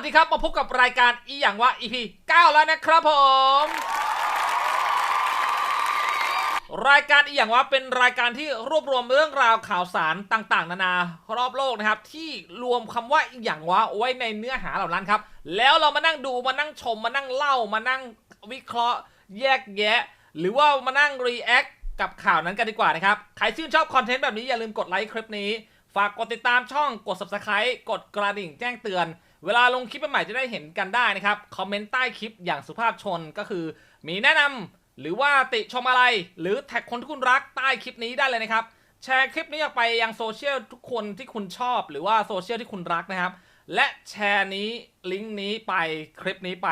สดีครับ มาพบกับรายการอีอย่างว่า EP 9 แล้วนะครับผม รายการอีอย่างว่าเป็นรายการที่รวบรวมเรื่องราวข่าวสารต่างๆ นานารอบโลกนะครับ ที่รวมคำว่าอีอย่างว่าไว้ในเนื้อหาเหล่านั้นครับ แล้วเรามานั่งดูมานั่งชมมานั่งเล่ามานั่งวิเคราะห์ แยกแยะ หรือว่ามานั่งรีแอคกับข่าวนั้นกันดีกว่านะครับใครชื่นชอบคอนเทนต์แบบนี้อย่าลืมกดไลค์คลิปนี้ฝากกดติดตามช่องกด subscribe กดกระดิ่งแจ้งเตือน เวลาลงคลิปใหม่จะได้เห็นกันได้นะครับ คอมเมนต์ใต้คลิปอย่างสุภาพชนก็คือ มีแนะนำหรือว่าติชมอะไร หรือแท็กคนที่คุณรักใต้คลิปนี้ได้เลยนะครับ แชร์คลิปนี้ออกไปยังโซเชียลทุกคนที่คุณชอบ หรือว่าโซเชียลที่คุณรักนะครับ และแชร์นี้ลิงก์นี้ไปคลิปนี้ไป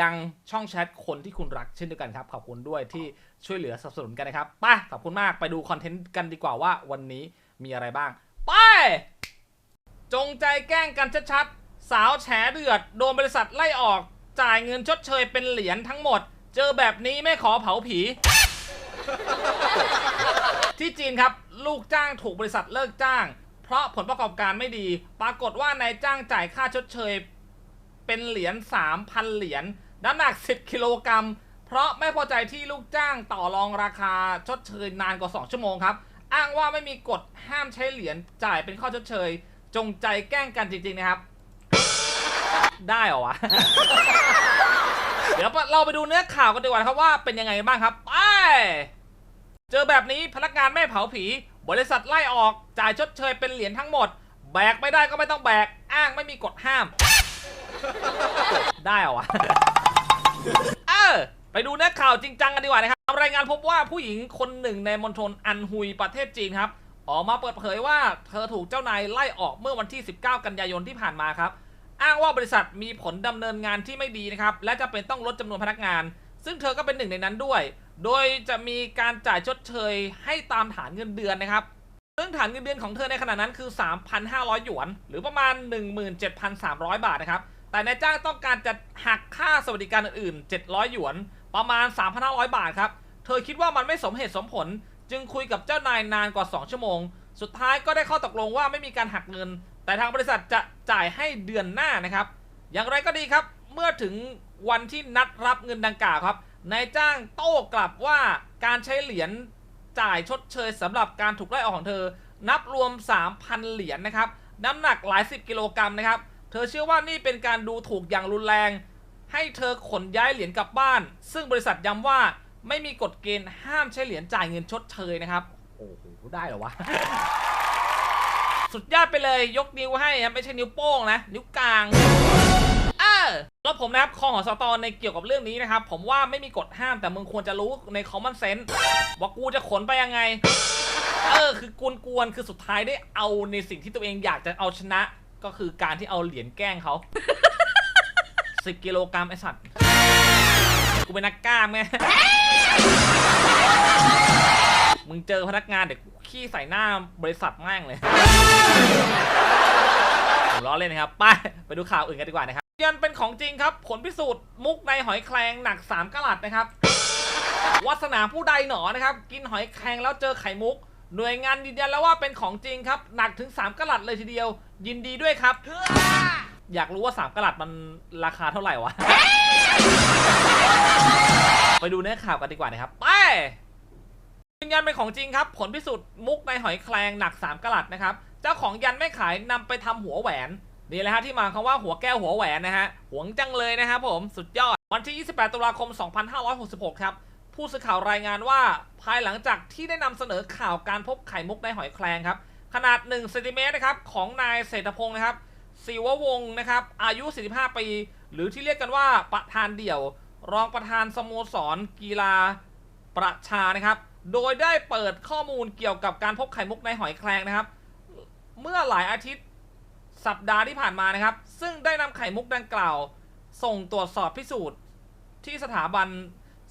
ยังช่องแชทคนที่คุณรักเช่นเดียวกันครับ ขอบคุณด้วยที่ช่วยเหลือสนับสนุนกันนะครับไปขอบคุณมากไปดูคอนเทนต์กันดีกว่าว่าวันนี้มีอะไรบ้าง ไป จงใจแกล้งกันชัดๆ สาวแฉเดือด โดนบริษัทไล่ออก จ่ายเงินชดเชยเป็นเหรียญทั้งหมด เจอแบบนี้ไม่ขอเผาผี ที่จีนครับ ลูกจ้างถูกบริษัทเลิกจ้าง เพราะผลประกอบการไม่ดี ปรากฏว่านายจ้างจ่ายค่าชดเชย เป็นเหรียญ3,000 เหรียญน้ำหนัก 10 กิโลกรัม เพราะไม่พอใจที่ลูกจ้างต่อรองราคาชดเชยนานกว่า 2 ชั่วโมงครับ อ้างว่าไม่มีกฎห้ามใช้เหรียญจ่ายเป็นข้อชดเชย จงใจแกล้งกันจริงๆนะครับ ได้เหรอวะ เดี๋ยวเราไปดูเนื้อข่าวกันดีกว่าครับว่าเป็นยังไงบ้างครับ ไป เจอแบบนี้พนักงานไม่เผาผี บริษัทไล่ออกจ่ายชดเชยเป็นเหรียญทั้งหมด แบกไม่ได้ก็ไม่ต้องแบก อ้างไม่มีกฎห้าม ได้เหรอวะ เออ ไปดูเนื้อข่าวจริงจังกันดีกว่านะครับรายงานพบว่าผู้หญิงคนหนึ่งในมณฑลอันฮุยประเทศจีนครับออกมาเปิดเผยว่าเธอถูกเจ้านายไล่ออกเมื่อวันที่ 19 กันยายนที่ผ่านมาครับ อ้างว่าบริษัทมีผลดำเนินงานที่ไม่ดีนะครับ และจะเป็นต้องลดจำนวนพนักงาน ซึ่งเธอก็เป็นหนึ่งในนั้นด้วย โดยจะมีการจ่ายชดเชยให้ตามฐานเงินเดือนนะครับ ซึ่งฐานเงินเดือนของเธอในขณะนั้นคือ 3,500 หยวน หรือประมาณ 17,300 บาทนะครับ แต่นายจ้างต้องการจะหักค่าสวัสดิการอื่นๆ 700 หยวน ประมาณ 3,500 บาทครับ เธอคิดว่ามันไม่สมเหตุสมผล จึงคุยกับเจ้านายนานกว่า 2 ชั่วโมง สุดท้ายก็ได้ข้อตกลงว่าไม่มีการหักเงิน แต่ทางบริษัทจะจ่ายให้เดือนหน้านะครับ อย่างไรก็ดีครับ เมื่อถึงวันที่นัดรับเงินดังกล่าวครับ นายจ้างโต้กลับว่าการใช้เหรียญจ่ายชดเชยสำหรับการถูกไล่ออกของเธอ นับรวม 3,000 เหรียญนะครับ น้ำหนักหลายสิบกิโลกรัมนะครับ เธอเชื่อว่านี่เป็นการดูถูกอย่างรุนแรง ให้เธอขนย้ายเหรียญกลับบ้าน ซึ่งบริษัทย้ำว่าไม่มีกฎเกณฑ์ห้ามใช้เหรียญจ่ายเงินชดเชยนะครับ โอ้โห ได้เหรอวะ สุดยอดไปเลยยกนิ้วให้ครับไม่ใช่นิ้วโป้งนะ นิ้วกลางเออแล้วผมนะครับคอหอสตอในเกี่ยวกับเรื่องนี้นะครับ ผมว่าไม่มีกฎห้ามแต่มึงควรจะรู้ใน common sense ว่ากูจะขนไปยังไง เออ คือกวนๆคือสุดท้ายได้เอาในสิ่งที่ตัวเองอยากจะเอาชนะ ก็คือการที่เอาเหรียญแกล้งเขาสิบกิโลกรัมไอสัตว์ กูเป็นนักกล้ามไง มึงเจอพนักงานเดี๋ยวกู ขี้ใส่หน้าบริษัทแม่งเลยผมล้อเล่นนะครับ ไปไปดูข่าวอื่นกันดีกว่านะครับยันเป็นของจริงครับ ผลพิสูจน์มุกในหอยแครงหนัก 3กะลัดนะครับวาสนาผู้ใดหนอนะครับ กินหอยแครงแล้วเจอไข่มุก หน่วยงานยืนยันแล้วว่าเป็นของจริงครับ หนักถึง 3กะลัดเลยทีเดียว ยินดีด้วยครับ อยากรู้ว่า 3กะลัดมันราคาเท่าไหร่วะ ไปดูเนื้อข่าวกันดีกว่านะครับ ไป ยืนยันเป็นของจริงครับ ผลพิสูจน์มุกในหอยแครงหนัก 3กะลัดนะครับ เจ้าของยันไม่ขายนำไปทำหัวแหวนนี่แหละฮะที่มาคำว่าหัวแก้วหัวแหวนนะฮะหวงจังเลยนะครับผมสุดยอด วันที่ 28 ตุลาคม 2566 ครับ ผู้สื่อข่าวรายงานว่าภายหลังจากที่ได้นำเสนอข่าวการพบไข่มุกในหอยแครงครับ ขนาด1เซนติเมตรนะครับของนายเศรษฐพงศ์นะครับศิววงศ์นะครับอายุ 45 ปี หรือที่เรียกกันว่าประธานเดี่ยว รองประธานสโมสรกีฬาประชานะครับ โดยได้เปิดข้อมูลเกี่ยวกับการพบไข่มุกในหอยแครงนะครับ เมื่อหลายอาทิตย์สัปดาห์ที่ผ่านมานะครับ ซึ่งได้นำไข่มุกดังกล่าว ส่งตรวจสอบพิสูจน์ที่สถาบัน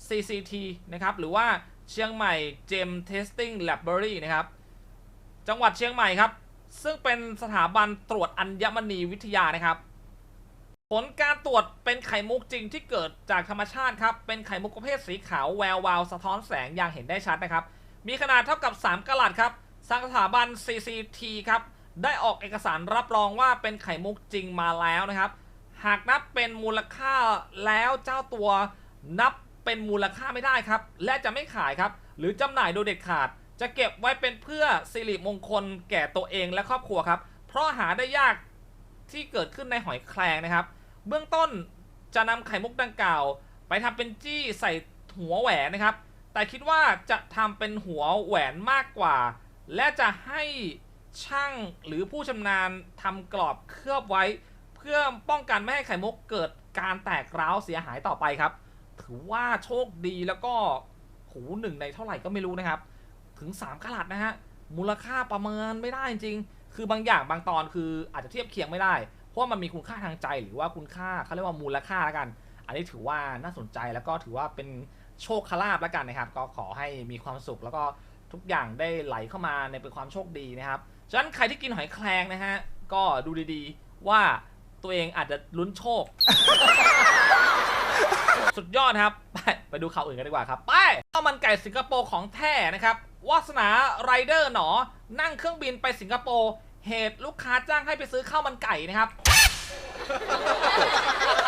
CCT นะครับ หรือว่าเชียงใหม่ Gem Testing Laboratory นะครับ จังหวัดเชียงใหม่ครับ ซึ่งเป็นสถาบันตรวจอัญมณีวิทยานะครับ ผลการตรวจเป็นไข่มุกจริงที่เกิดจากธรรมชาติครับ เป็นไข่มุกประเภทสีขาวแวววาวสะท้อนแสงอย่างเห็นได้ชัดนะครับ มีขนาดเท่ากับ 3กะลัดครับทางสถาบัน CCT ครับ ได้ออกเอกสารรับรองว่าเป็นไข่มุกจริงมาแล้วนะครับ หากนับเป็นมูลค่าแล้วเจ้าตัวนับเป็นมูลค่าไม่ได้ครับ และจะไม่ขายครับ หรือจำหน่ายโดยเด็ดขาด จะเก็บไว้เป็นเพื่อสิริมงคลแก่ตัวเองและครอบครัวครับ เพราะหาได้ยากที่เกิดขึ้นในหอยแครงนะครับ เบื้องต้นจะนำไข่มุกดังกล่าว ไปทำเป็นจี้ใส่หัวแหวนนะครับ แต่คิดว่าจะทำเป็นหัวแหวนมากกว่า และจะให้ช่างหรือผู้ชำนาญทำกรอบเคลือบไว้ เพื่อป้องกันไม่ให้ไข่มุกเกิดการแตกร้าวเสียหายต่อไปครับ ถือว่าโชคดีแล้วก็หูหนึ่งในเท่าไหร่ก็ไม่รู้นะครับ ถึง 3กะลัดนะฮะมูลค่าประเมินไม่ได้จริงคือบางอย่างบางตอนคืออาจจะเทียบเคียงไม่ได้ เพราะมันมีคุณค่าทางใจหรือว่าคุณค่าเขาเรียกว่ามูลค่าแล้วกัน อันนี้ถือว่าน่าสนใจแล้วก็ถือว่าเป็นโชคคลาภแล้วกันนะครับ ก็ขอให้มีความสุขแล้วก็ทุกอย่างได้ไหลเข้ามาในเป็นความโชคดีนะครับฉะนั้นใครที่กินหอยแครงนะฮะก็ดูดีๆว่าตัวเองอาจจะลุ้นโชค สุดยอดครับ ไปไปดูข่าวอื่นกันดีกว่าครับ ไปข้าวมันไก่สิงคโปร์ของแท้นะครับวาสนาไรเดอร์หนอ นั่งเครื่องบินไปสิงคโปร์เหตุลูกค้าจ้างให้ไปซื้อข้าวมันไก่นะครับ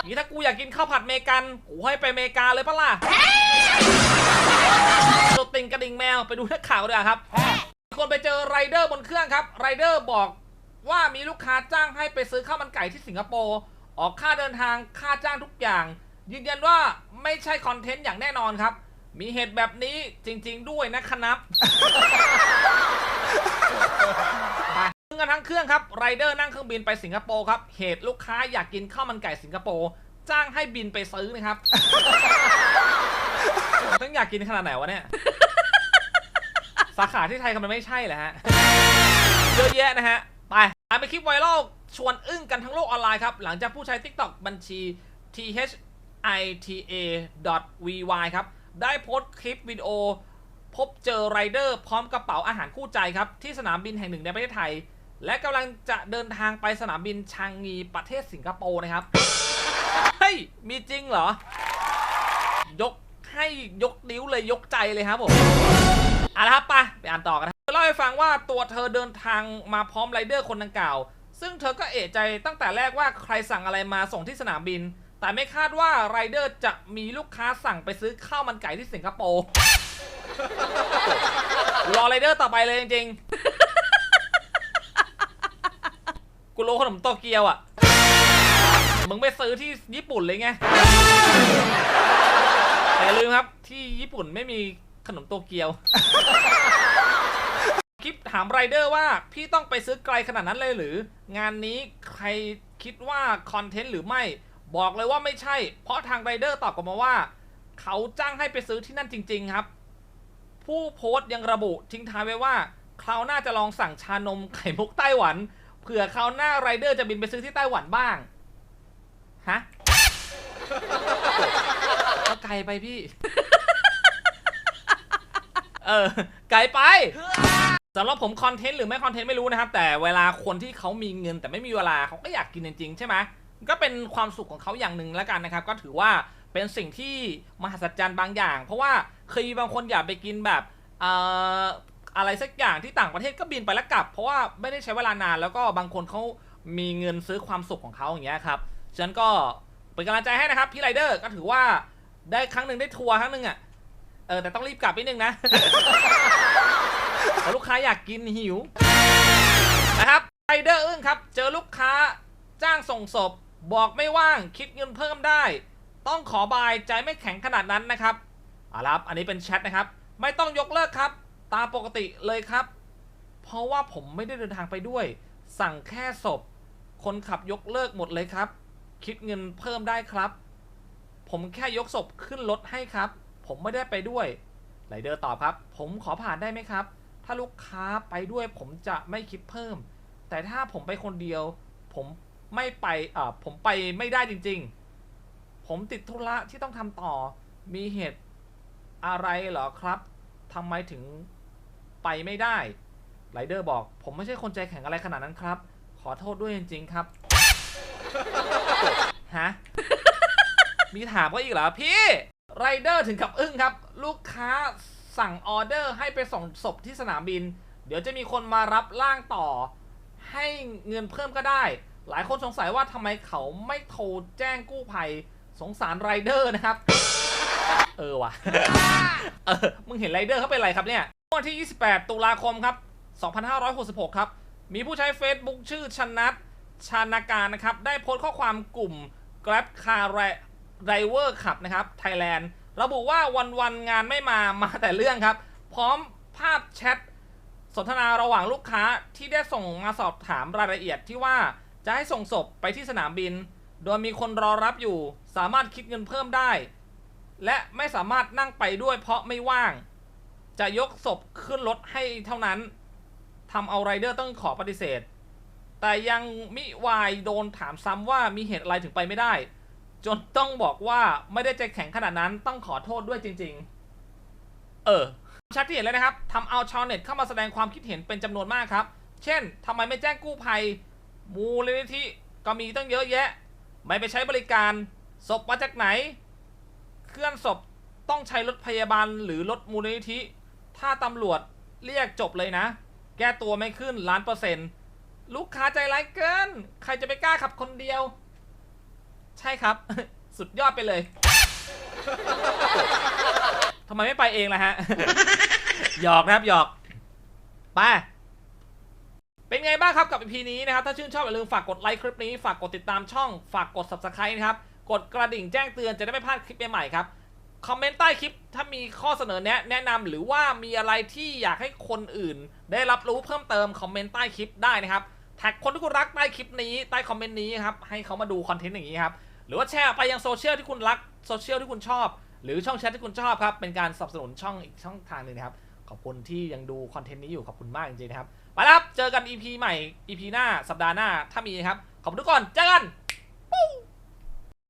นี่ถ้ากูอยากกินข้าวผัดเมกัน กูให้ไปเมกาเลยปะล่ะสติงกระดิ่งแมวไปดูนักข่าวด้วยครับ คนไปเจอไรเดอร์บนเครื่องครับ ไรเดอร์บอกว่ามีลูกค้าจ้างให้ไปซื้อข้าวมันไก่ที่สิงคโปร์ ออกค่าเดินทาง ค่าจ้างทุกอย่าง ยืนยันว่าไม่ใช่คอนเทนต์อย่างแน่นอนครับ มีเหตุแบบนี้จริง ๆ ด้วยนะครับ กันทั้งเครื่องครับไรเดอร์นั่งเครื่องบินไปสิงคโปร์ครับเหตุลูกค้าอยากกินข้าวมันไก่สิงคโปร์จ้างให้บินไปซื้อนะครับต้องอยากกินขนาดไหนวะเนี่ย สาขาที่ไทยมันไม่ใช่เหรอฮะเยอะแยะนะฮะ ไปไปคลิปไวรัลชวนอึ้งกันทั้งโลกออนไลน์ครับ หลังจากผู้ใช้ TikTok บัญชี thita.vy ครับ ได้โพสต์คลิปวิดีโอ พบเจอไรเดอร์พร้อมกระเป๋าอาหารคู่ใจครับ ที่สนามบินแห่งหนึ่งในประเทศไทย และกำลังจะเดินทางไปสนามบินชางงีประเทศสิงคโปร์นะครับ เฮ้ย มีจริงเหรอ ยกให้ยกนิ้วเลยยกใจเลยครับผมเอาละครับไปไปอ่านต่อกันนะเล่าให้ฟังว่าตัวเธอเดินทางมาพร้อมไรเดอร์คนดังกล่าว ซึ่งเธอก็เอะใจตั้งแต่แรกว่าใครสั่งอะไรมาส่งที่สนามบิน แต่ไม่คาดว่าไรเดอร์จะมีลูกค้าสั่งไปซื้อข้าวมันไก่ที่สิงคโปร์รอไรเดอร์ต่อไปเลยจริงๆ กูรู้ขนมโตเกียวอะ มึงไปซื้อที่ญี่ปุ่นเลยไง แต่อย่าลืมครับที่ญี่ปุ่นไม่มีขนมโตเกียว คลิปถามไรเดอร์ว่าพี่ต้องไปซื้อไกลขนาดนั้นเลยหรือ งานนี้ใครคิดว่าคอนเทนต์หรือไม่ บอกเลยว่าไม่ใช่ เพราะทางไรเดอร์ตอบกลับมาว่า เขาจ้างให้ไปซื้อที่นั่นจริง ๆครับ ผู้โพสต์ยังระบุทิ้งท้ายไว้ว่าคราวหน้าจะลองสั่งชานมไข่มุกไต้หวัน เผื่อคราวหน้าไรเดอร์จะบินไปซื้อที่ไต้หวันบ้าง ฮะก็ไกลไปพี่ เออ ไกลไปสำหรับผมคอนเทนต์หรือไม่คอนเทนต์ไม่รู้นะครับ แต่เวลาคนที่เขามีเงินแต่ไม่มีเวลาเขาก็อยากกินจริงๆ ใช่ไหมก็เป็นความสุขของเขาอย่างหนึ่งแล้วกันนะครับ ก็ถือว่าเป็นสิ่งที่มหัศจรรย์บางอย่าง เพราะว่าเคยมีบางคนอยากไปกินแบบเอ่อ อะไรสักอย่างที่ต่างประเทศก็บินไปแล้วกลับ เพราะว่าไม่ได้ใช้เวลานานแล้วก็บางคนเขามีเงินซื้อความสุขของเขาอย่างเงี้ยครับฉะนั้นก็เป็นกำลังใจให้นะครับพี่ไรเดอร์ก็ถือว่าได้ครั้งหนึ่งได้ทัวร์ครั้งหนึ่งอะเออแต่ต้องรีบกลับนิดนึงนะลูกค้าอยากกินหิวนะครับไรเดอร์อึ้งครับ เจอลูกค้าจ้างส่งศพ บอกไม่ว่างคิดเงินเพิ่มได้ ต้องขอบายใจไม่แข็งขนาดนั้นนะครับเอาละครับอันนี้เป็นแชทนะครับ ไม่ต้องยกเลิกครับ ตามปกติเลยครับ เพราะว่าผมไม่ได้เดินทางไปด้วย สั่งแค่ศพ คนขับยกเลิกหมดเลยครับ คิดเงินเพิ่มได้ครับ ผมแค่ยกศพขึ้นรถให้ครับ ผมไม่ได้ไปด้วยไรเดอร์ตอบครับ ผมขอผ่านได้ไหมครับ ถ้าลูกค้าไปด้วยผมจะไม่คิดเพิ่ม แต่ถ้าผมไปคนเดียว ผมไม่ไปอ่อผมไปไม่ได้จริง ๆ ผมติดธุระที่ต้องทำต่อ มีเหตุอะไรเหรอครับทำไมถึง ไปไม่ได้ไรเดอร์บอก ผมไม่ใช่คนใจแข็งอะไรขนาดนั้นครับ ขอโทษด้วยจริงๆครับฮะมีถามก็อีกเหรอพี่ไรเดอร์ถึงกับอึ้งครับ ลูกค้าสั่งออเดอร์ให้ไปส่งศพที่สนามบิน เดี๋ยวจะมีคนมารับร่างต่อ ให้เงินเพิ่มก็ได้ หลายคนสงสัยว่าทำไมเขาไม่โทรแจ้งกู้ภัยสงสารไรเดอร์นะครับ เออว่ะเออมึงเห็นไรเดอร์เขาเป็นไรครับเนี่ย วันที่ 28 ตุลาคมครับ 2566 ครับ มีผู้ใช้ Facebook ชื่อชนัทชานาการนะครับ ได้โพสต์ข้อความกลุ่ม Grab Car Driver ขับนะครับ Thailand ระบุว่าวันวันๆงานไม่มามาแต่เรื่องครับ พร้อมภาพแชทสนทนาระหว่างลูกค้าที่ได้ส่งมาสอบถามรายละเอียดที่ว่าจะให้ส่งศพไปที่สนามบิน โดยมีคนรอรับอยู่ สามารถคิดเงินเพิ่มได้ และไม่สามารถนั่งไปด้วยเพราะไม่ว่าง จะยกศพขึ้นรถให้เท่านั้นทำเอาไรเดอร์ต้องขอปฏิเสธ แต่ยังมิวายโดนถามซ้ำว่ามีเหตุอะไรถึงไปไม่ได้ จนต้องบอกว่าไม่ได้ใจแข็งขนาดนั้นต้องขอโทษด้วยจริง ๆ เออชัดที่เห็นเลยนะครับทำเอาชาวเน็ตเข้ามาแสดงความคิดเห็นเป็นจำนวนมากครับ เช่นทำไมไม่แจ้งกู้ภัย มูลนิธิก็มีตั้งเยอะแยะ ไม่ไปใช้บริการ ศพมาจากไหน เคลื่อนศพต้องใช้รถพยาบาลหรือรถมูลนิธิ ถ้าตำรวจเรียกจบเลยนะ แก้ตัวไม่ขึ้นล้านเปอร์เซ็นต์ลูกค้าใจร้ายเกิน ใครจะไปกล้าขับคนเดียว ใช่ครับ สุดยอดไปเลยทำไมไม่ไปเองล่ะฮะ หยอกนะครับหยอก ไป เป็นไงบ้างครับกับ EP นี้นะครับ ถ้าชื่นชอบอย่าลืมฝากกดไลค์คลิปนี้ ฝากกดติดตามช่อง ฝากกด subscribe นะครับ กดกระดิ่งแจ้งเตือนจะได้ไม่พลาดคลิปใหม่ๆครับ คอมเมนต์ใต้คลิปถ้ามีข้อเสนอแนะแนะนำหรือว่ามีอะไรที่อยากให้คนอื่น ได้รับรู้เพิ่มเติมคอมเมนต์ใต้คลิปได้นะครับแท็กคนที่คุณรักใต้คลิปนี้ใต้คอมเมนต์นี้ครับให้เขามาดูคอนเทนต์อย่างนี้ครับหรือว่าแชร์ไปยังโซเชียลที่คุณรักโซเชียลที่คุณชอบ หรือช่องแชทที่คุณชอบครับเป็นการสนับสนุนช่องอีกช่องทางหนึ่งนะครับขอบคุณที่ยังดูคอนเทนต์นี้อยู่ขอบคุณมากจริงๆนะครับไปแล้วครับเจอกัน EP ใหม่ EP หน้าสัปดาห์หน้าถ้ามีครับขอบคุณทุกคนเจอกัน